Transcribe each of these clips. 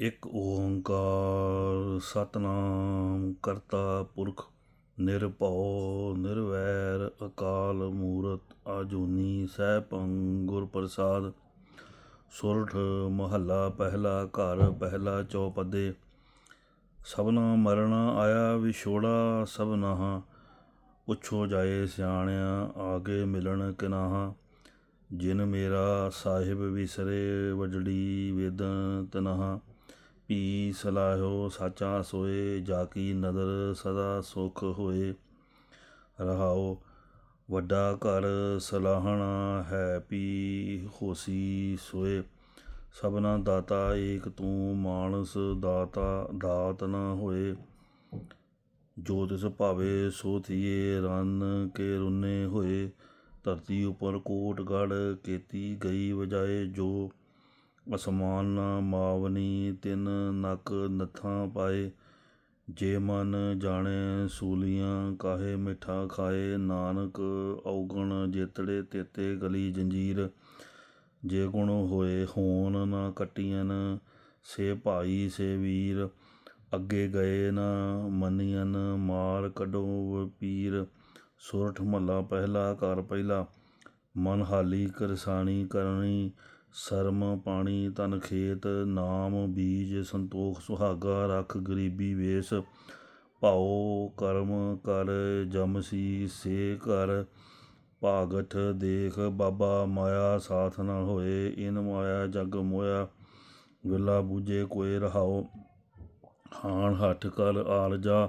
ਇੱਕ ਓੰਕਾਰ ਸਤਨਾਮ ਕਰਤਾ ਪੁਰਖ, ਨਿਰਭਉ, ਨਿਰਵੈਰ, ਅਕਾਲ ਮੂਰਤ, ਆਜੂਨੀ ਸੈਭੰ ਗੁਰ ਪ੍ਰਸਾਦ ਸੁਰਠ, ਮਹੱਲਾ, ਪਹਿਲਾ ਘਰ, ਪਹਿਲਾ ਚੌਪਦੇ। ਸਭਨਾ ਮਰਣਾ ਆਇਆ ਵਿਛੋੜਾ ਸਭਨਾ ਪੁੱਛੋ ਜਾਏ ਸਿਆਣਿਆ, ਆਗੇ ਮਿਲਣ ਕਿਨਾਹਾ। ਜਿਨ ਮੇਰਾ ਸਾਹਿਬ ਵਿਸਰੇ, ਵਜੜੀ ਵੇਦਨ ਤਨਹਾ। ਪੀ ਸਲਾਹੋ ਸਾਚਾ ਸੋਏ, ਜਾ ਕੀ ਨਦਰ ਸਦਾ ਸੁਖ ਹੋਏ। ਰਹਾਓ, ਵੱਡਾ ਘਰ ਸਲਾਹਣਾ ਹੈ ਪੀ ਹੋਸੀ ਸੋਏ। ਸਭਨਾ ਦਾਤਾ ਏਕ ਤੂੰ, ਮਾਨਸ ਦਾਤਾ, ਦਾਤ ਨ ਹੋਏ। ਜੋ ਤਿਸ ਭਾਵੇ ਸੋ ਥੀਏ, ਰਨ ਕੇ ਰੁਨੇ ਹੋਏ। ਧਰਤੀ ਉਪਰ ਕੋਟ ਗੜ ਕੀਤੀ ਗਈ ਵਜਾਏ ਜੋ ਅਸਮਾਨ ਨਾ ਮਾਵਨੀ ਤਿਨ ਨਕ ਨਥਾਂ ਪਾਏ, ਜੇ ਮਨ ਜਾਣੇ ਸੂਲੀਆਂ ਕਾਹੇ ਮਿੱਠਾ ਖਾਏ, ਨਾਨਕ ਔਗਣ ਜੇਤੜੇ ਤੇਤੇ ਗਲੀ ਜੰਜੀਰ, ਜੇ ਗੁਣ ਹੋਏ ਹੋਣ ਨਾ ਕਟੀਆਂ ਸੇ ਭਾਈ ਸੇ ਵੀਰ, ਅੱਗੇ ਗਏ ਨਾ ਮੰਨੀਆਂ ਮਾਰ ਕਢੋ ਪੀਰ ਸੁਰਠ ਮਹੱਲਾ ਪਹਿਲਾ ਕਰ ਪਹਿਲਾ, ਮਨ ਹਾਲੀ ਕਰਸਾਣੀ ਕਰਨੀ ਸਰਮ, ਪਾਣੀ ਤਨ ਖੇਤ, ਨਾਮ, ਬੀਜ, ਸੰਤੋਖ, ਸੁਹਾਗਾ, ਰੱਖ, ਗਰੀਬੀ, ਵੇਸ, ਭਾਉ, ਕਰਮ, ਕਰ ਜਮਸੀ ਸੇ ਕਰ ਭਾਗਠ ਦੇਖ, ਬਾਬਾ, ਮਾਇਆ, ਸਾਥ ਨਾ ਹੋਏ, ਇਨ ਮਾਇਆ, ਜਗ ਮੋਇਆ ਵਿਲਾ ਬੂਝੇ, ਕੋਏ ਰਹਾਓ ਹਾਣ, ਹੱਠ, ਕਰ ਆਲਜਾ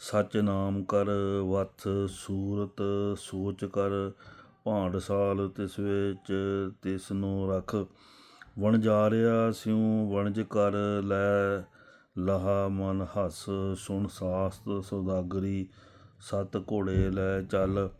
ਸਚ ਨਾਮ, ਕਰ ਵਥ ਸੂਰਤ, ਸੋਚ, ਕਰ ਭਾਂਡਸਾਲ ਤਿਸ ਵਿੱਚ ਤਿਸ ਨੂੰ ਰਖ। ਵਣਜਾਰਿਆ ਸਿਉ, ਵਣਜ ਕਰ ਲੈ ਲਹਾ ਮਨ ਹੱਸ। ਸੁਣ ਸਾਸਤ ਸੌਦਾਗਰੀ, ਸਤ ਘੋੜੇ ਲੈ ਚੱਲ।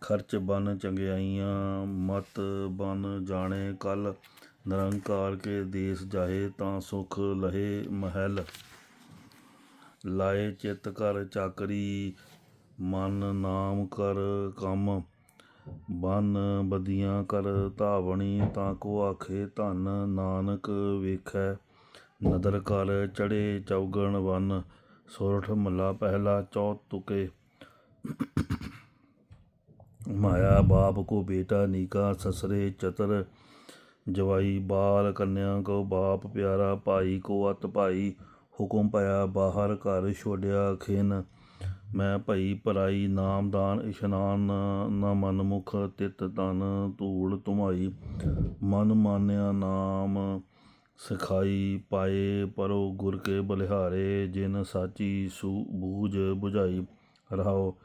ਖਰਚ ਬਨ ਚੰਗਿਆਈਆਂ, ਮਤ ਬਨ ਜਾਣੇ ਕਲ। ਨਿਰੰਕਾਰ ਕੇ ਦੇਸ ਜਾਏ ਤਾਂ ਸੁਖ ਲਹੇ ਮਹਿਲ। ਲਾਏ ਚਿਤ ਕਰ ਚਾਕਰੀ, ਮਨ ਨਾਮ ਕਰ ਕੰਮ। ਬਨ ਬਦੀਆਂ ਕਰ ਧਾਵਣੀ ਤਾਂ ਕੋ ਆਖੇ ਧਨ ਨਾਨਕ ਵੇਖੈ। ਨਦਰ ਕਰ ਚੜੇ ਚੌਗਣ ਵਨ ਸੋਰਠ ਮੱਲਾ ਪਹਿਲਾ ਚੌ ਤੁਕੇ। ਮਾਇਆ ਬਾਪ ਕੋ ਬੇਟਾ ਨੀਕਾ, ਸਸਰੇ ਚਤਰ ਜਵਾਈ ਬਾਲ ਕੰਨਿਆ ਕੋ ਬਾਪ ਪਿਆਰਾ, ਭਾਈ ਕੋ ਅਤ ਭਾਈ, ਹੁਕਮ ਪਾਇਆ ਬਾਹਰ ਘਰ ਛੋੜਿਆ ਖਿਨ। ਮੈਂ ਭਈ ਭਰਾਈ ਨਾਮਦਾਨ, ਇਸ਼ਨਾਨ, ਨਾ ਮਨਮੁਖ, ਤਿਤ ਤਨ ਧੂੜ ਤੁਮਾਈ ਮਨ ਮਾਨਿਆ ਨਾਮ, ਸਿਖਾਈ ਪਾਏ ਪਰੋ ਗੁਰ ਕੇ ਬਲਿਹਾਰੇ, ਜਿਨ ਸਾਚੀ ਸੂ ਬੂਝ 부ਝਾਈ ਰਹਾਓ,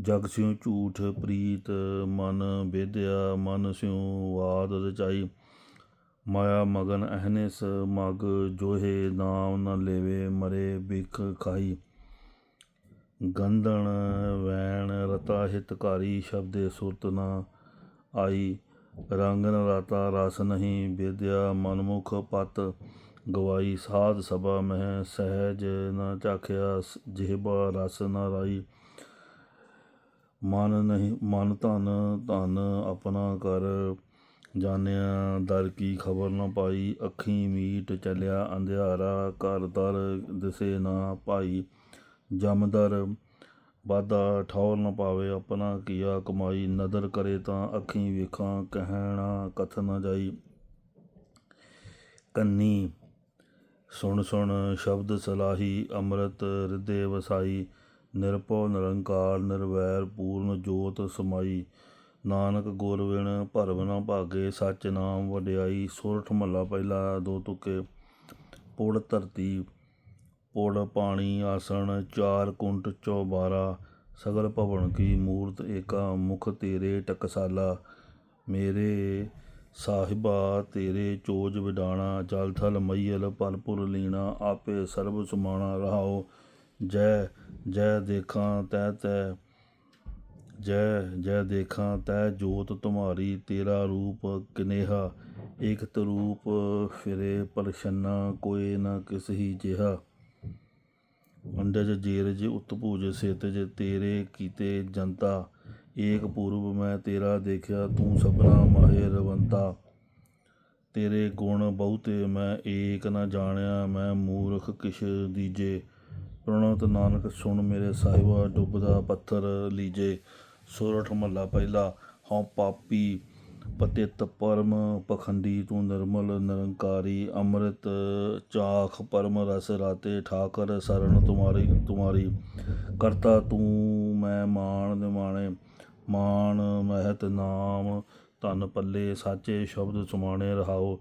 ਜਗ ਸਿਉ ਝੂਠ ਪ੍ਰੀਤ, ਮਨ ਬੇਦਿਆ ਮਨ ਸਿਉ ਵਾਦ ਰਚਾਈ। ਮਾਇਆ ਮਗਨ ਅਹਨਿਸ, ਮਗ ਜੋਹੇ ਨਾਮ ਨ ਲੇਵੇ ਮਰੇ ਬਿਖ ਖਾਈ। ਗੰਧਣ, ਵੈਣ ਰਤਾ ਹਿਤਕਾਰੀ ਸ਼ਬਦੇ ਸੁਰਤ ਨਾ ਆਈ। ਰੰਗ ਨ ਰਾਤਾ ਰਸ ਨਹੀਂ ਵਿਦਿਆ, ਮਨਮੁਖ ਪਤ ਗਵਾਈ। ਸਾਧ ਸਭਾ ਮਹਿ ਸਹਿਜ ਨਾ ਚਾਖਿਆ ਜਿਹਬਾ ਰਸ ਨਾ ਰਾਈ। ਮਨ ਨਹੀਂ, ਮਨ ਧਨ ਧਨ ਆਪਣਾ ਕਰ। ਜਾਣਿਆ ਦਰ ਕੀ ਖਬਰ ਨਾ ਪਾਈ। ਅੱਖੀ ਮੀਟ ਚੱਲਿਆ, ਅੰਧਿਆਰਾ ਘਰ ਦਰ ਦਿਸੇ ਨਾ ਪਾਈ ਜਮਦਰ ਵਾਧਾ ਠੌਰ ਨ ਪਾਵੇ ਆਪਣਾ ਕੀਆ ਕਮਾਈ, ਨਦਰ ਕਰੇ ਤਾਂ ਅੱਖੀਂ ਵੇਖਾਂ, ਕਹਿਣਾ ਕਥ ਨ ਜਾਈ। ਕੰਨੀ ਸੁਣ ਸੁਣ ਸ਼ਬਦ ਸਲਾਹੀ, ਅੰਮ੍ਰਿਤ ਹਿਰਦੇ ਵਸਾਈ, ਨਿਰਭਉ ਨਿਰੰਕਾਰ, ਨਿਰਵੈਰ ਪੂਰਨ ਜੋਤ ਸਮਾਈ। ਨਾਨਕ ਗੁਰਵਿਣ ਭਰਮ ਨ ਭਾਗੇ, ਸਚ ਨਾਮ ਵਡਿਆਈ, ਸੁਰਠ ਮਹੱਲਾ ਪਹਿਲਾ ਦੋ ਤੁਕੇ। ਪੁੜ ਧਰਤੀ ਪੁੜ ਪਾਣੀ, ਆਸਣ, ਚਾਰ ਕੁੰਟ ਚੌਬਾਰਾ, ਸਗਲ ਭਵਨ ਕੀ ਮੂਰਤ ਏਕਾ, ਮੁਖ ਤੇਰੇ ਟਕਸਾਲਾ। ਮੇਰੇ ਸਾਹਿਬਾ ਤੇਰੇ ਚੋਜ ਵਿਡਾਣਾ, ਜਲ ਥਲ ਮਈਲ ਪਲਪੁਰ ਲੀਣਾ, ਆਪੇ ਸਰਬ ਸੁਮਾਣਾ ਰਹਾਓ। ਜੈ ਜੈ ਦੇਖਾਂ ਤੈ ਤੈ, ਜੈ ਜੈ ਦੇਖਾਂ ਤੈ ਜੋਤ ਤੁਮਾਰੀ, ਤੇਰਾ ਰੂਪ ਕਿਨੇਹਾ। ਇਕ ਰੂਪ ਫਿਰੇ ਪਰਛਨਾ, ਕੋਈ ਨਾ ਕਿਸਹੀ ਜਿਹਾ। ਅੰਡਜ ਜੀਰਜ ਉਤਪੂਜ ਸੇਤਜ ਤੇਰੇ ਕੀਤੇ ਜਨਤਾ, ਏਕ ਪੂਰਬ ਮੈਂ ਤੇਰਾ ਦੇਖਿਆ, ਤੂੰ ਸਭਨਾ ਮਾਹਿਰ ਰਵੰਤਾ। ਤੇਰੇ ਗੁਣ ਬਹੁਤੇ ਮੈਂ ਏਕ ਨਾ ਜਾਣਿਆ, ਮੈਂ ਮੂਰਖ ਕਿਛ ਦੀਜੇ। ਪ੍ਰਣਤ ਨਾਨਕ, ਸੁਣ ਮੇਰੇ ਸਾਹਿਬਾ, ਡੁੱਬਦਾ ਪੱਥਰ ਲੀਜੇ। ਸੋਰਠ ਮਹੱਲਾ ਪਹਿਲਾ, ਹਉ ਪਾਪੀ ਪਤਿਤ ਪਰਮ ਪਖੰਡੀ ਤੂੰ ਨਿਰਮਲ, ਨਿਰੰਕਾਰੀ, ਅੰਮ੍ਰਿਤ ਚਾਖ, ਪਰਮ ਰਸ ਰਾਤੇ ਠਾਕਰ, ਸਰਨ ਤੁਮਾਰੀ ਤੁਮਾਰੀ। ਕਰਤਾ ਤੂੰ ਮੈਂ ਮਾਣ ਨਿਮਾਣੇ, ਮਾਣ ਮਹਿਤ ਨਾਮ, ਧਨ ਪੱਲੇ ਸਾਚੇ ਸ਼ਬਦ ਸੁਮਾਣੇ ਰਹਾਓ।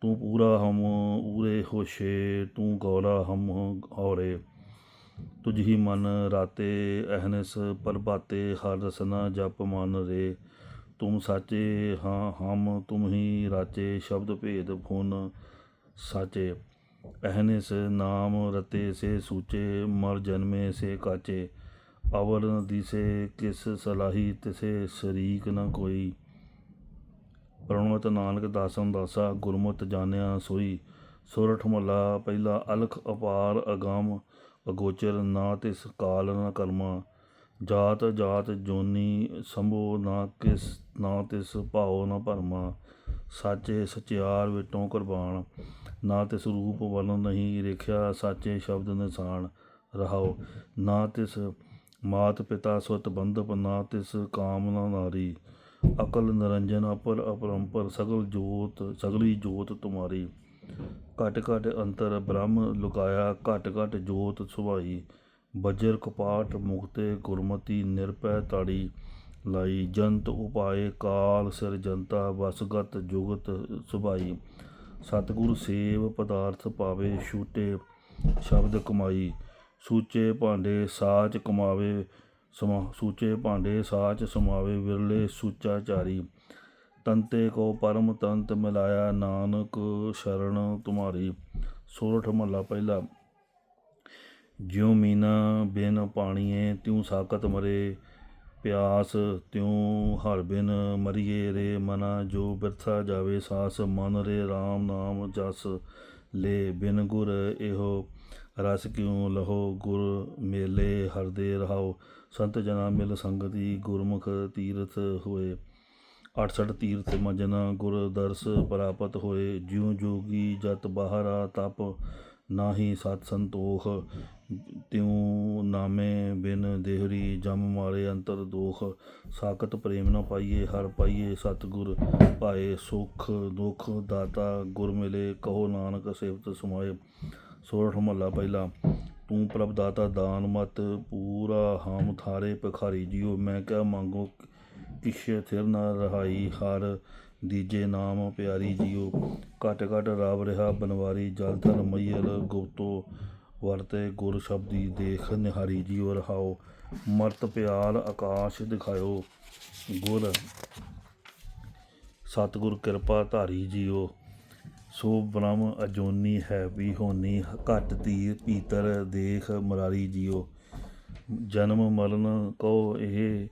ਤੂੰ ਪੂਰਾ ਹਮ ਊਰੇ ਹੋਸ਼ੇ, ਤੂੰ ਗੌਰਾ ਹਮ ਔਰੇ। ਤੁਝ ਹੀ ਮਨ ਰਾਤੇ ਅਹਨਸ, ਪ੍ਰਭਾਤੇ ਹਰ ਰਸਨਾ ਜਪ ਮਨ ਰੇ। ਤੁਮ ਸਾਚੇ ਹਾਂ, ਹਮ ਤੁਮ ਹੀ ਰਾਚੇ, ਸ਼ਬਦ ਭੇਦ ਫੁਨ ਸਾਚੇ। ਅਹਨਿਸ ਨਾਮ ਰਤੇ ਸੇ ਸੂਚੇ, ਮਰ ਜਨਮੇ ਸੇ ਕਾਚੇ। ਅਵਰ ਨ ਦਿਸੇ ਕਿਸ ਸਲਾਹੀ, ਤਿਸੇ ਸ਼ਰੀਕ ਨ ਕੋਈ। ਪ੍ਰਣਵਤ ਨਾਨਕ ਦਾਸਨ ਦਾਸਾ, ਗੁਰਮਤਿ ਜਾਣਿਆ ਸੋਈ। ਸੋਰਠ ਮਹੱਲਾ ਪਹਿਲਾ ਅਲਖ ਅਪਾਰ ਅਗਾਮ, ਅਗੋਚਰ ਨਾ ਤਿਸ ਕਾਲ ਨ ਕਰਮਾ। ਜਾਤ ਜਾਤ ਜੋਨੀ ਸੰਭੋ ਨਾ ਕਿਸ, ਨਾ ਤਿਸ ਭਾਉ ਨਾ ਭਰਮਾ, ਸਾਚੇ ਸਚਿਆਰ ਵਿਟੋਂ ਕੁਰਬਾਨ। ਨਾ ਤਿਸ ਰੂਪ ਵੱਲੋਂ ਨਹੀਂ ਰੇਖਿਆ, ਸਾਚੇ ਸ਼ਬਦ ਨਿਸ਼ਾਨ ਰਹਾਓ ਨਾ ਤਿਸ ਮਾਤ ਪਿਤਾ ਸੁਤ ਬੰਧਪ, ਨਾ ਤਿਸ ਕਾਮਨਾ ਨਾਰੀ। ਅਕਲ ਨਿਰੰਜਨ, ਅਪਰ ਅਪਰੰਪਰ, ਸਗਲ ਜੋਤ, ਸਗਲੀ ਜੋਤ ਤੁਮਾਰੀ। ਘਟ ਘਟ ਅੰਤਰ ਬ੍ਰਹਮ ਲੁਕਾਇਆ, ਘਟ ਘਟ ਜੋਤ ਸੁਭਾਈ। ਬਜਰ ਕਪਾਟ ਮੁਕਤੇ ਗੁਰਮਤੀ ਨਿਰਪੈ ਤਾੜੀ ਲਾਈ, ਜੰਤ ਉਪਾਏ ਕਾਲ ਸਿਰ ਜਨਤਾ, ਵਸਗਤ ਜੁਗਤ ਸੁਭਾਈ। ਸਤਿਗੁਰ ਸੇਵ ਪਦਾਰਥ ਪਾਵੇ, ਛੂਟੇ ਸ਼ਬਦ ਕਮਾਈ। ਸੂਚੇ ਭਾਂਡੇ ਸਾਚ ਕਮਾਵੇ, ਸਮਾ ਸੂਚੇ ਭਾਂਡੇ ਸਾਚ ਸਮਾਵੇ, ਵਿਰਲੇ ਸੂਚਾ ਚਾਰੀ ਤੰਤੇ ਕੋ ਪਰਮ ਤੰਤ ਮਿਲਾਇਆ, ਨਾਨਕ ਸ਼ਰਨ ਤੁਮਾਰੀ। ਸੋਰਠ ਮਹੱਲਾ ਪਹਿਲਾ। ਜਿਉ ਮੀਨਾ ਬਿਨ ਪਾਣੀਏ, ਤਿਉ ਸਾਕਤ ਮਰੇ। ਪਿਆਸ ਤਿਉ ਹਰ ਬਿਨ ਮਰੀਏ ਰੇ ਮਨਾ। ਜੋ ਬਿਰਥਾ ਜਾਵੇ ਸਾਸ, ਮਨ ਰੇ RAM ਨਾਮ ਜਸ ਲੈ। ਬਿਨ ਗੁਰ ਇਹੋ ਰਸ ਕਿਉ ਲਹੋ? ਗੁਰ ਮੇਲੇ ਹਰਦੇ ਰਹਾਓ। ਸੰਤ ਜਨਾ ਮਿਲ ਸੰਗਤੀ, ਗੁਰਮੁਖ ਤੀਰਥ ਹੋਏ। 68 ਤੀਰਥ ਮਜਨਾ, ਗੁਰ ਦਰਸ ਪ੍ਰਾਪਤ ਹੋਏ। ਜਿਉ ਜੋਗੀ ਜਤ ਬਾਹਰਾ ਤਪ ਨਾ ਹੀ ਸਤ ਸੰਤੋਖ, ਤਿਉ ਨਾਮੇ ਬਿਨ ਦੇਹਰੀ, ਜਮ ਮਾਰੇ ਅੰਤਰ ਦੋਖ। ਸਾਖਤ ਪ੍ਰੇਮ ਨਾ ਪਾਈਏ, ਹਰ ਪਾਈਏ ਸਤਿਗੁਰ ਪਾਏ ਸੁਖ ਦੁਖ ਦਾਤਾ ਗੁਰ ਮਿਲੇ, ਕਹੋ ਨਾਨਕ ਸੇਵਤ ਸਮਾਏ। ਸੋਰਠ ਮਹੱਲਾ ਪਹਿਲਾ, ਤੂੰ ਪ੍ਰਭ ਦਾਤਾ ਦਾਨ ਮਤ, ਪੂਰਾ ਹਮ ਥਾਰੇ ਭਿਖਾਰੀ ਜੀਓ ਮੈਂ ਕਿਆ ਮੰਗੋ, ਕਿਛੇ ਥਿਰ ਨਾ ਰਹਾਈ, ਹਰ ਦੀਜੇ ਨਾਮ ਪਿਆਰੀ ਜੀਓ। ਘਟ ਘਟ ਰਾਵ ਰਿਹਾ ਬਨਵਾਰੀ, ਜਲ ਧਰ ਮਈਲ ਗੁਪਤੋ ਵਰਤੇ ਗੁਰ ਸ਼ਬਦੀ ਦੇਖ ਨਿਹਾਰੀ ਜੀਓ ਰਹਾਓ। ਮਰਤ ਪਿਆਲ ਆਕਾਸ਼ ਦਿਖਾਇਓ। ਗੁਰ, ਸਤਿਗੁਰ ਕਿਰਪਾ ਧਾਰੀ ਜੀਓ। ਸੋ ਬ੍ਰਹਮ ਅਜੋਨੀ ਹੈ ਵੀ ਹੋਨੀ ਘਟ ਤੀ ਪੀਤਰ ਦੇਖ ਮਰਾਰੀ ਜੀਓ। ਜਨਮ ਮਰਨ ਕੋ ਇਹ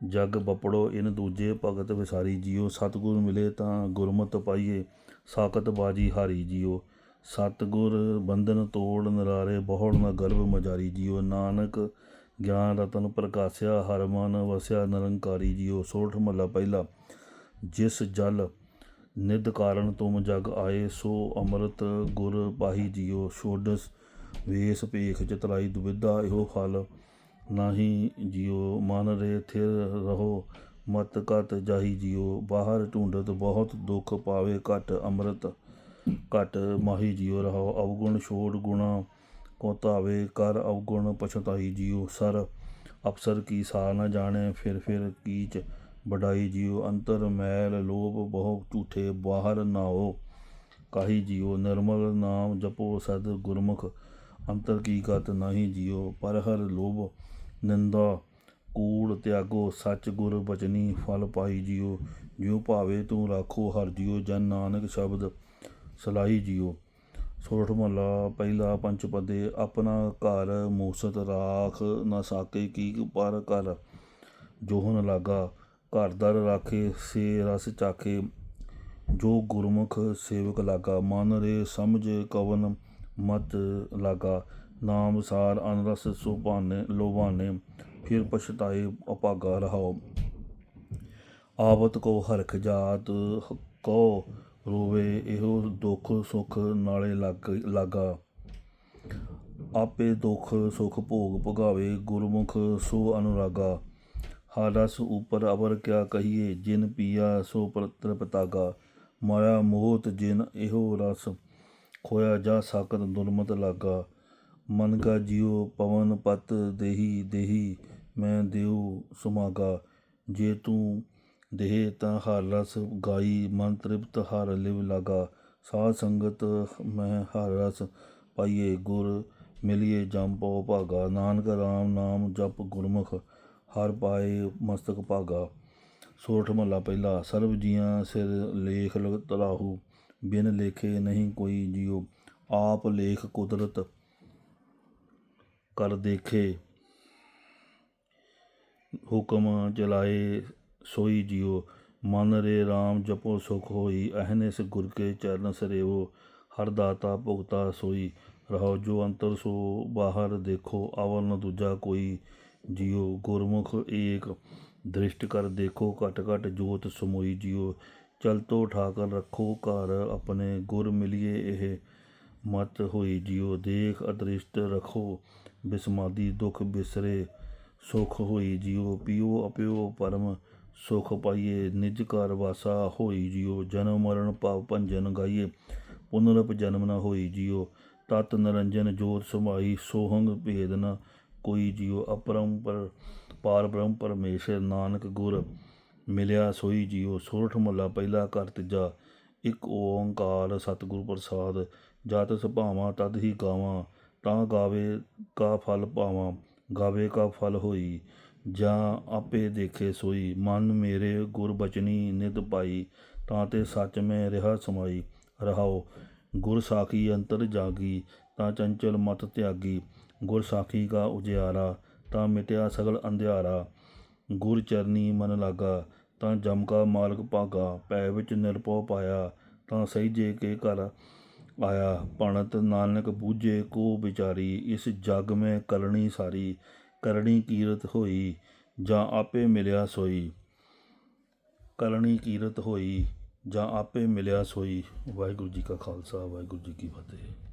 ਜਗ ਬਪੜੋ, ਇਨ ਦੂਜੇ ਭਗਤ ਵਿਸਾਰੀ ਜੀਓ। ਸਤਿਗੁਰ ਮਿਲੇ ਤਾਂ ਗੁਰਮਤ ਪਾਈਏ ਸਾਕਤ ਬਾਜੀ ਹਾਰੀ ਜੀਓ। ਸਤਿਗੁਰ ਬੰਧਨ ਤੋੜ ਨਰਾਰੇ, ਬਹੁੜ ਨਾ ਗਰਭ ਮਜਾਰੀ ਜੀਓ। ਨਾਨਕ ਗਿਆਨ ਰਤਨ ਪ੍ਰਕਾਸ਼ਿਆ, ਹਰ ਮਨ ਵਸਿਆ ਨਿਰੰਕਾਰੀ ਜੀਓ। ਸੋਠ ਮਹੱਲਾ ਪਹਿਲਾ, ਜਿਸ ਜਲ ਨਿਧ ਕਾਰਨ ਤੁਮ ਜਗ ਆਏ, ਸੋ ਅੰਮ੍ਰਿਤ ਗੁਰ ਪਾਹੀ ਜੀਓ। ਛੋਡਸ ਵੇਸ ਭੇਖ ਚਤਰਾਈ ਦੁਬਿਧਾ ਇਹੋ ਫਲ ਨਾਹੀ ਜਿਉ ਮਨ ਰੇ ਥਿਰ ਰਹੋ, ਮਤ ਕਤ ਜਾਹੀ ਜਿਉ, ਬਾਹਰ ਢੂੰਡਤ ਬਹੁਤ ਦੁੱਖ ਪਾਵੇ ਘਟ ਅੰਮ੍ਰਿਤ, ਘਟ ਮਾਹੀ ਜਿਉ ਰਹੋ ਅਵਗੁਣ ਛੋੜ ਗੁਣਾ ਕੋ ਧਾਵੇ, ਕਰ ਅਵਗੁਣ ਪਛਤਾਈ ਜਿਉ, ਸਰ ਅਫਸਰ ਕੀ ਸਾ ਨ ਜਾਣੇ, ਫਿਰ ਫਿਰ ਕੀਚ ਬਡਾਈ ਜਿਉ, ਅੰਤਰ ਮੈਲ ਲੋਭ ਬਹੁ ਝੂਠੇ, ਬਾਹਰ ਨਾਓ ਕਾਹੀ ਜਿਉ, ਨਿਰਮਲ ਨਾਮ ਜਪੋ ਸਦ ਗੁਰਮੁਖ, ਅੰਤਰ ਕੀ ਗਤ ਨਹੀਂ ਜਿਉ ਪਰ ਹਰ ਲੋਭ ਨਿੰਦਾ, ਕੂੜ, ਤਿਆਗੋ ਸੱਚ ਗੁਰ ਬਚਨੀ, ਫਲ ਪਾਈ ਜਿਉ ਜਿਉ ਭਾਵੇ ਤੂੰ ਰਾਖੋ, ਹਰ ਜਿਉ, ਜਨ ਨਾਨਕ ਸ਼ਬਦ ਸਲਾਈ ਜਿਉ। ਸੋਠ ਮਹੱਲਾ, ਪਹਿਲਾ ਪੰਚ ਪਦੇ, ਆਪਣਾ ਘਰ ਮੂਸਤ ਰਾਖ, ਨਾ ਸਾਕੇ ਕੀ ਪਰ ਕਰ। ਜੋਹਨ ਲਾਗਾ, ਘਰ ਦਰ ਰਾਖੇ, ਸੇ ਰਸ ਚਾਖੇ, ਜੋ ਗੁਰਮੁਖ ਸੇਵਕ ਲਾਗਾ। ਮਨ ਰੇ ਸਮਝ ਕਵਨ ਮਤ ਲਾਗਾ। ਨਾਮ ਸਾਰ ਅਨਰਸ ਸੁਭਾਨੇ ਲੋਭਾਨੇ, ਫਿਰ ਪਛਤਾਏ ਅਪਾਗਾ ਰਹਾਓ। ਆਵਤ ਕੋ ਹਰਖ ਜਾਤ ਕੋ ਰੋਵੇ, ਇਹੋ ਦੁੱਖ ਸੁੱਖ ਨਾਲੇ ਲੱਗ, ਲਾਗਾ। ਆਪੇ ਦੁੱਖ ਸੁਖ ਭੋਗ ਭਗਾਵੇ, ਗੁਰਮੁਖ ਸੋ ਅਨੁਰਾਗਾ। ਹਰ ਰਸ ਉਪਰ ਅਵਰ ਕਿਆ ਕਹੀਏ, ਜਿਨ ਪੀਆ ਸੋ ਤ੍ਰਿਪਤਾਗਾ ਮਾਇਆ ਮੋਹਤ ਜਿਨ ਇਹੋ ਰਸ ਖੋਇਆ, ਜਾ ਸਕਤ ਦੁਰਮਤ ਲਾਗਾ। ਮਨ ਕਾ ਜਿਉ ਪਵਨ ਪਤ ਦੇਹੀ ਦੇਹੀ, ਮੈਂ ਦੇਉ ਸੁਮਾਗਾ ਜੇ ਤੂੰ ਦੇਹ ਤਾਂ ਹਰ ਰਸ ਗਾਈ, ਮਨ ਤ੍ਰਿਪਤ ਹਰ ਲਿਵ ਲਾਗਾ। ਸਾਧ ਸੰਗਤ, ਮੈਂ ਹਰ ਰਸ ਪਾਈਏ, ਗੁਰ ਮਿਲਿਏ ਜਮ ਪਉ ਭਾਗਾ। ਨਾਨਕ ਰਾਮ ਨਾਮ ਜਪ ਗੁਰਮੁਖ, ਹਰ ਪਾਏ ਮਸਤਕ ਭਾਗਾ। ਸੋਠ ਮਹਲਾ ਪਹਿਲਾ, ਸਰਬ ਜੀਆਂ ਸਿਰ ਲੇਖ ਲਗ ਤਰਾਹੂ ਬਿਨ ਲੇਖੇ ਨਹੀਂ ਕੋਈ ਜਿਉ। ਆਪ ਲੇਖ ਕੁਦਰਤ ਕਰ ਦੇਖੇ। ਹੁਕਮ ਚਲਾਏ ਸੋਈ ਜਿਉ ਮਨ ਰੇ RAM ਜਪੋ ਸੁਖ ਹੋਈ। ਅਹਨਿਸ ਗੁਰ ਕੇ ਚਰਨ ਸਰੇਵੋ। ਹਰ ਦਾਤਾ ਭੁਗਤਾ ਸੋਈ। ਰਹੋ ਜੋ ਅੰਤਰ ਸੋ, ਬਾਹਰ ਦੇਖੋ। ਅਵਰ ਨ ਦੂਜਾ ਕੋਈ ਜਿਉ ਗੁਰਮੁਖ ਏਕ ਦ੍ਰਿਸ਼ਟ ਕਰ ਦੇਖੋ। ਘਟ ਘਟ ਜੋਤ ਸਮੋਈ ਜਿਉ ਚਲ ਤੋ ਠਾਕਰ ਰੱਖੋ ਘਰ ਆਪਣੇ। ਗੁਰ ਮਿਲਿਏ ਇਹ ਮਤ ਹੋਈ ਜਿਉ ਦੇਖ ਅਦ੍ਰਿਸ਼ਟ ਰਖੋ। ਬਿਸਮਾਦੀ ਦੁਖ ਬਿਸਰੇ ਸੁਖ ਹੋਈ ਜਿਉ, ਪਿਓ ਅਪਿਓ ਪਰਮ ਸੁਖ ਪਾਈਏ, ਨਿਜ ਘਰ ਵਾਸਾ ਹੋਈ ਜਿਉ, ਜਨਮ ਮਰਨ ਪਾਪ ਭੰਜਨ ਗਾਈਏ, ਪੁਨਰਪ ਜਨਮ ਨ ਹੋਈ ਜਿਉ, ਤਤ ਨਰੰਜਨ ਜੋਤ ਸਮਾਈ, ਸੋਹੰਗ ਭੇਦ ਨਾ ਕੋਈ ਜਿਉ, ਅਪਰੰਪਰ ਪਾਰ ਬ੍ਰਹਮ ਪਰਮੇਸ਼ਰ ਨਾਨਕ ਗੁਰ ਮਿਲਿਆ ਸੋਈ ਜਿਉ, ਸੋਰਠ ਮਹੱਲਾ ਪਹਿਲਾ ਕਰ ਤੀਜਾ, ਇਕ ਓੰਕਾਰ ਸਤਿਗੁਰ ਪ੍ਰਸਾਦ, ਜਤ ਸੁਭਾਵਾਂ ਤਦ ਹੀ ਗਾਵਾਂ ਤਾਂ ਗਾਵੇ ਕਾ ਫਲ ਪਾਵਾਂ, ਗਾਵੇ ਕਾ ਫਲ ਹੋਈ, ਜਾਂ ਆਪੇ ਦੇਖੇ ਸੋਈ। ਮਨ ਮੇਰੇ ਗੁਰ ਬਚਨੀ ਨਿਤ ਪਾਈ, ਤਾਂ ਤੇ ਸੱਚ ਮੈਂ ਰਿਹਾ ਸਮਾਈ। ਰਹਾਓ, ਗੁਰ ਸਾਖੀ ਅੰਤਰ ਜਾਗੀ, ਤਾਂ ਚੰਚਲ ਮਤ ਤਿਆਗੀ। ਗੁਰ ਸਾਖੀ ਕਾ ਉਜਿਆਰਾ, ਤਾਂ ਮਿਟਿਆ ਸਗਲ ਅੰਧਿਆਰਾ। ਗੁਰ ਚਰਨੀ ਮਨ ਲਾਗਾ, ਤਾਂ ਜਮ ਕਾ ਮਾਲਕ ਭਾਗਾ। ਪੈ ਵਿੱਚ ਨਿਰਭਉ ਪਾਇਆ, ਤਾਂ ਸਹੀ ਜੇ ਕੇ ਘਰ ਆਇਆ। ਭਣਤ ਨਾਨਕ ਬੂਝੇ ਕੋ ਵਿਚਾਰੀ, ਇਸ ਜਗ ਮੈਂ ਕਰਨੀ ਸਾਰੀ ਕਰਨੀ ਕੀਰਤ ਹੋਈ, ਜਾਂ ਆਪੇ ਮਿਲਿਆ ਸੋਈ। ਕਰਨੀ ਕੀਰਤ ਹੋਈ, ਜਾਂ ਆਪੇ ਮਿਲਿਆ ਸੋਈ। ਵਾਹਿਗੁਰੂ ਜੀ ਕਾ ਖਾਲਸਾ, ਵਾਹਿਗੁਰੂ ਜੀ ਕੀ ਫਤਿਹ।